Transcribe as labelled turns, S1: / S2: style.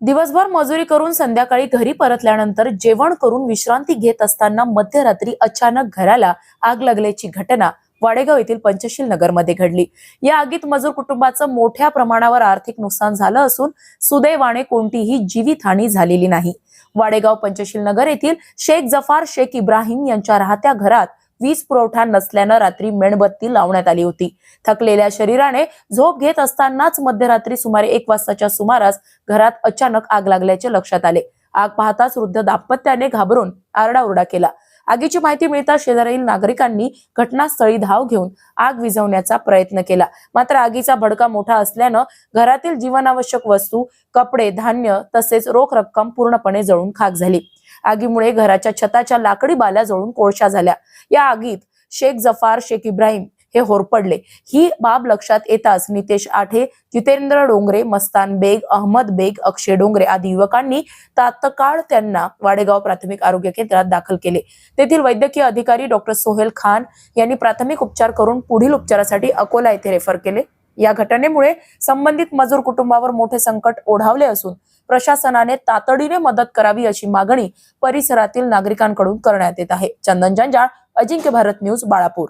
S1: दिवसभर मजुरी करून संध्याकाळी घरी परतल्यानंतर जेवण करून विश्रांती घेत असताना मध्यरात्री अचानक घराला आग लागल्याची घटना वाडेगाव येथील पंचशील नगरमध्ये घडली. या आगीत मजूर कुटुंबाचं मोठ्या प्रमाणावर आर्थिक नुकसान झालं असून सुदैवाने कोणतीही जीवितहानी झालेली नाही. वाडेगाव पंचशील नगर येथील शेख जफार शेख इब्राहिम यांच्या राहत्या घरात वीज पुरवठा नसल्यानं रात्री मेणबत्ती लावण्यात आली होती. थकलेल्या शरीराने झोप घेत असतानाच मध्यरात्री सुमारे एक वाजताच्या सुमारास घरात अचानक आग लागल्याचे लक्षात आले. आग पाहताच वृद्ध दाम्पत्याने घाबरून आरडाओरडा केला. आगीची माहिती मिळताच शेजारील नागरिकांनी घटनास्थळी धाव घेऊन आग विझवण्याचा प्रयत्न केला. मात्र आगीचा भडका मोठा असल्यानं घरातील जीवनावश्यक वस्तू कपडे धान्य तसेच रोख रक्कम पूर्णपणे जळून खाक झाली. आगीमुळे घराच्या छताच्या लाकडी बाल्या जळून कोळशा झाल्या. या आगीत शेख जफार शेख इब्राहिम हे होरपडले. ही बाब लक्षात येताच नितेश आठे जितेंद्र डोंगरे मस्तान बेग अहमद बेग अक्षय डोंगरे आदी युवकांनी तात्काळ त्यांना वाडेगाव प्राथमिक आरोग्य केंद्रात दाखल केले. तेथील वैद्यकीय अधिकारी डॉक्टर सोहेल खान यांनी प्राथमिक उपचार करून पुढील उपचारासाठी अकोला येथे रेफर केले. या घटनेमुळे संबंधित मजूर कुटुंबावर मोठे संकट ओढावले असून प्रशासनाने तातडीने मदत करावी अशी मागणी परिसरातील नागरिकांकडून करण्यात येत आहे. चंदन जंजाळ अजिंक्य भारत न्यूज बाळापूर.